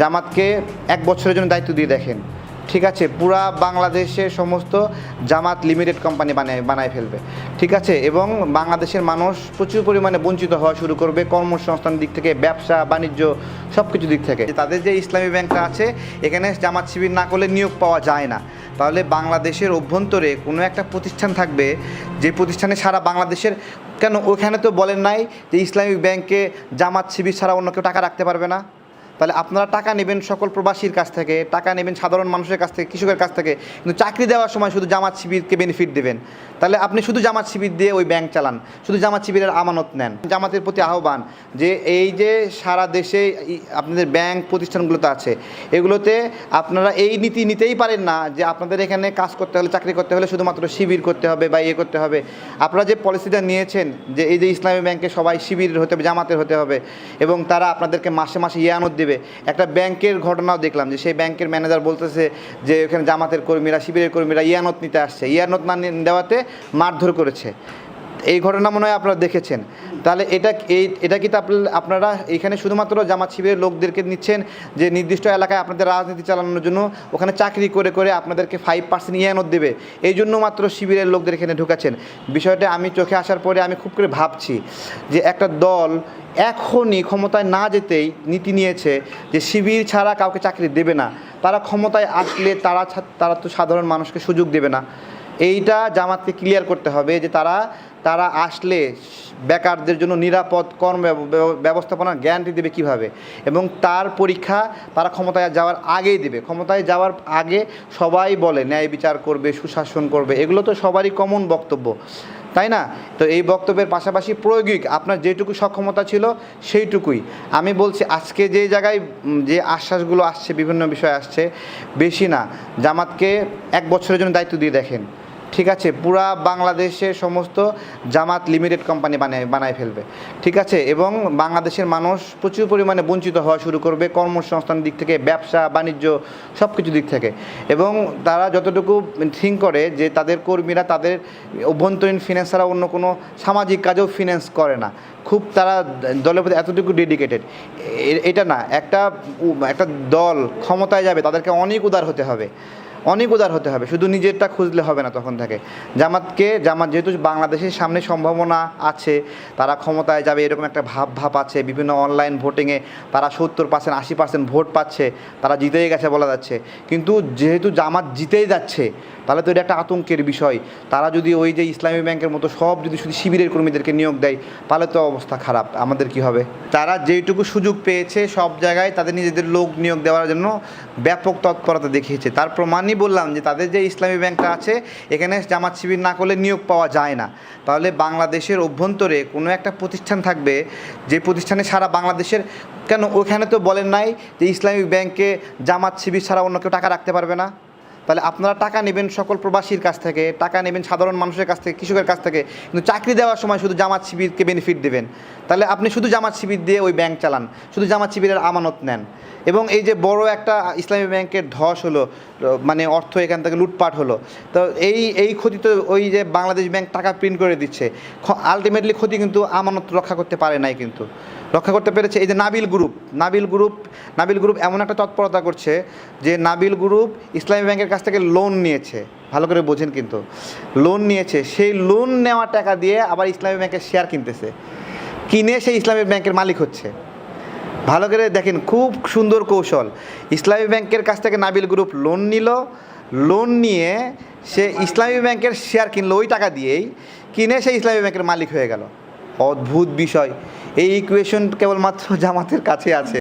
জামাতকে এক বছরের জন্য দায়িত্ব দিয়ে দেখেন। ঠিক আছে, পুরা বাংলাদেশে সমস্ত জামাত লিমিটেড কোম্পানি বানায় বানায় ফেলবে। ঠিক আছে, এবং বাংলাদেশের মানুষ প্রচুর পরিমাণে বঞ্চিত হওয়া শুরু করবে কর্মসংস্থান দিক থেকে, ব্যবসা, বাণিজ্য সব কিছু দিক থেকে। তাদের যে ইসলামী ব্যাংকটা আছে, এখানে জামাত শিবির না করলে নিয়োগ পাওয়া যায় না। তাহলে বাংলাদেশের অভ্যন্তরে কোনো একটা প্রতিষ্ঠান থাকবে, যে প্রতিষ্ঠানে সারা বাংলাদেশের, কেন ওখানে তো বলেন নাই যে ইসলামিক ব্যাংকে জামাত শিবির ছাড়া অন্য কেউ টাকা রাখতে পারবে না? তাহলে আপনারা টাকা নেবেন সকল প্রবাসীর কাছ থেকে, টাকা নেবেন সাধারণ মানুষের কাছ থেকে, কৃষকের কাছ থেকে, কিন্তু চাকরি দেওয়ার সময় শুধু জামাত শিবিরকে বেনিফিট দেবেন। তাহলে আপনি শুধু জামাত শিবির দিয়ে ওই ব্যাংক চালান, শুধু জামাত শিবিরের আমানত নেন। জামাতের প্রতি আহ্বান যে এই যে সারা দেশে আপনাদের ব্যাংক প্রতিষ্ঠানগুলোতে আছে, এগুলোতে আপনারা এই নীতি নিতেই পারেন না যে আপনাদের এখানে কাজ করতে হলে, চাকরি করতে হলে শুধুমাত্র শিবির করতে হবে বা ইয়ে করতে হবে। আপনারা যে পলিসিটা নিয়েছেন যে এই যে ইসলামী ব্যাংকে সবাই শিবির হতে হবে, জামাতের হতে হবে এবং তারা আপনাদেরকে মাসে মাসে ইয়ানত দেবে একটা ব্যাংকের ঘটনাও দেখলাম যে সেই ব্যাংকের ম্যানেজার বলতেছে যে ওখানে জামাতের কর্মীরা, শিবিরের কর্মীরা ইয়ানত নিতে আসছে। ইয়ানত না দেওয়াতে মারধর করেছে। এই ঘটনা মনে হয় আপনারা দেখেছেন। তাহলে এটা এই এটা কি আপনারা এখানে শুধুমাত্র জামাত শিবিরের লোকদেরকে নিচ্ছেন যে নির্দিষ্ট এলাকায় আপনাদের রাজনীতি চালানোর জন্য ওখানে চাকরি করে করে আপনাদেরকে ফাইভ পার্সেন্ট ইয়ানত দেবে। এই জন্য মাত্র শিবিরের লোকদের এখানে ঢুকাচ্ছেন। বিষয়টা আমি চোখে আসার পরে আমি খুব করে ভাবছি যে একটা দল এখনই ক্ষমতায় না যেতেই নীতি নিয়েছে যে শিবির ছাড়া কাউকে চাকরি দেবে না। তারা ক্ষমতায় আসলে তারা তারা তো সাধারণ মানুষকে সুযোগ দেবে না। এইটা জামাতকে ক্লিয়ার করতে হবে যে তারা তারা আসলে বেকারদের জন্য নিরাপদ কর্ম ব্যব- ব্যব- ব্যবস্থাপনার গ্যারান্টি দেবে কীভাবে? এবং তার পরীক্ষা তারা ক্ষমতায় যাওয়ার আগেই দেবে। ক্ষমতায় যাওয়ার আগে সবাই বলে, ন্যায় বিচার করবে, সুশাসন করবে। এগুলো তো সবারই কমন বক্তব্য। তাই না? তো এই বক্তব্যের পাশাপাশি প্রয়োগিক আপনার যেটুকু সক্ষমতা ছিল সেইটুকুই। আমি বলছি, আজকে যে জায়গায় যে আশ্বাসগুলো আসছে, বিভিন্ন বিষয় আসছে, বেশি না। জামাতকে এক বছরের জন্য দায়িত্ব দিয়ে দেখেন। ঠিক আছে, পুরা বাংলাদেশের সমস্ত জামাত লিমিটেড কোম্পানি বানায় বানায় ফেলবে। ঠিক আছে, এবং বাংলাদেশের মানুষ প্রচুর পরিমাণে বঞ্চিত হওয়া শুরু করবে কর্মসংস্থান দিক থেকে, ব্যবসা, বাণিজ্য সব কিছু দিক থেকে। এবং তারা যতটুকু থিঙ্ক করে যে তাদের কর্মীরা, তাদের অভ্যন্তরীণ ফিনান্স ছাড়া অন্য কোনো সামাজিক কাজেও ফিনান্স করে না। খুব তারা দলের প্রতি এতটুকু ডেডিকেটেড এটা না, একটা একটা দল ক্ষমতায় যাবে, তাদেরকে অনেক উদার হতে হবে। অনেক উদার হতে হবে, শুধু নিজেরটা খুঁজলে হবে না তখন থেকে। জামাতকে, জামাত যেহেতু বাংলাদেশের সামনে সম্ভাবনা আছে, তারা ক্ষমতায় যাবে, এরকম একটা ভাব ভাব আছে, বিভিন্ন অনলাইন ভোটিংয়ে তারা সত্তর পার্সেন্ট আশি পার্সেন্ট ভোট পাচ্ছে, তারা জিতেই গেছে বলা যাচ্ছে। কিন্তু যেহেতু জামাত জিতেই যাচ্ছে, তাহলে তো এটা একটা আতঙ্কের বিষয়। তারা যদি ওই যে ইসলামী ব্যাংকের মতো সব যদি শুধু শিবিরের কর্মীদেরকে নিয়োগ দেয়, তাহলে তো অবস্থা খারাপ। আমাদের কি হবে? তারা যেইটুকু সুযোগ পেয়েছে, সব জায়গায় তাদের নিজেদের লোক নিয়োগ দেওয়ার জন্য ব্যাপক তৎপরতা দেখিয়েছে। তার প্রমাণই বললাম যে তাদের যে ইসলামী ব্যাংকটা আছে, এখানে জামাত শিবির না করলে নিয়োগ পাওয়া যায় না। তাহলে বাংলাদেশের অভ্যন্তরে কোনো একটা প্রতিষ্ঠান থাকবে, যে প্রতিষ্ঠানে সারা বাংলাদেশের, কেন ওখানে তো বলেন নাই যে ইসলামিক ব্যাংকে জামাত শিবির ছাড়া অন্য কেউ টাকা রাখতে পারবে না? তাহলে আপনারা টাকা নেবেন সকল প্রবাসীর কাছ থেকে, টাকা নেবেন সাধারণ মানুষের কাছ থেকে, কৃষকের কাছ থেকে, কিন্তু চাকরি দেওয়ার সময় শুধু জামাত শিবিরকে বেনিফিট দেবেন। তাহলে আপনি শুধু জামাত শিবির দিয়ে ওই ব্যাংক চালান, শুধু জামাত শিবিরের আমানত নেন। এবং এই যে বড় একটা ইসলামী ব্যাংকের ধস হলো মানে অর্থ এখান থেকে লুটপাট হলো, তো এই এই ক্ষতি তো ওই যে বাংলাদেশ ব্যাংক টাকা প্রিন্ট করে দিচ্ছে। আলটিমেটলি ক্ষতি কিন্তু আমানত রক্ষা করতে পারে নাই কিন্তু। রক্ষা করতে পেরেছে এই যে Nabil group Nabil group Nabil group এমন একটা তৎপরতা করছে যে নাবিল গ্রুপ ইসলামী ব্যাংকের কাছ থেকে লোন নিয়েছে। ভালো করে বোঝেন কিন্তু। লোন নিয়েছে, সেই লোন নেওয়া টাকা দিয়ে আবার ইসলামী ব্যাংকের শেয়ার কিনতেছে। কিনে সেই ইসলামী ব্যাংকের মালিক হচ্ছে। ভালো করে দেখেন, খুব সুন্দর কৌশল। ইসলামী ব্যাংকের কাছ থেকে নাবিল গ্রুপ লোন নিল। লোন নিয়ে সে ইসলামী ব্যাংকের শেয়ার কিনলো ওই টাকা দিয়েই। কিনে সে ইসলামী ব্যাংকের মালিক হয়ে গেল। অদ্ভুত বিষয়। এই ইকুয়েশন কেবলমাত্র জামাতের কাছে আছে।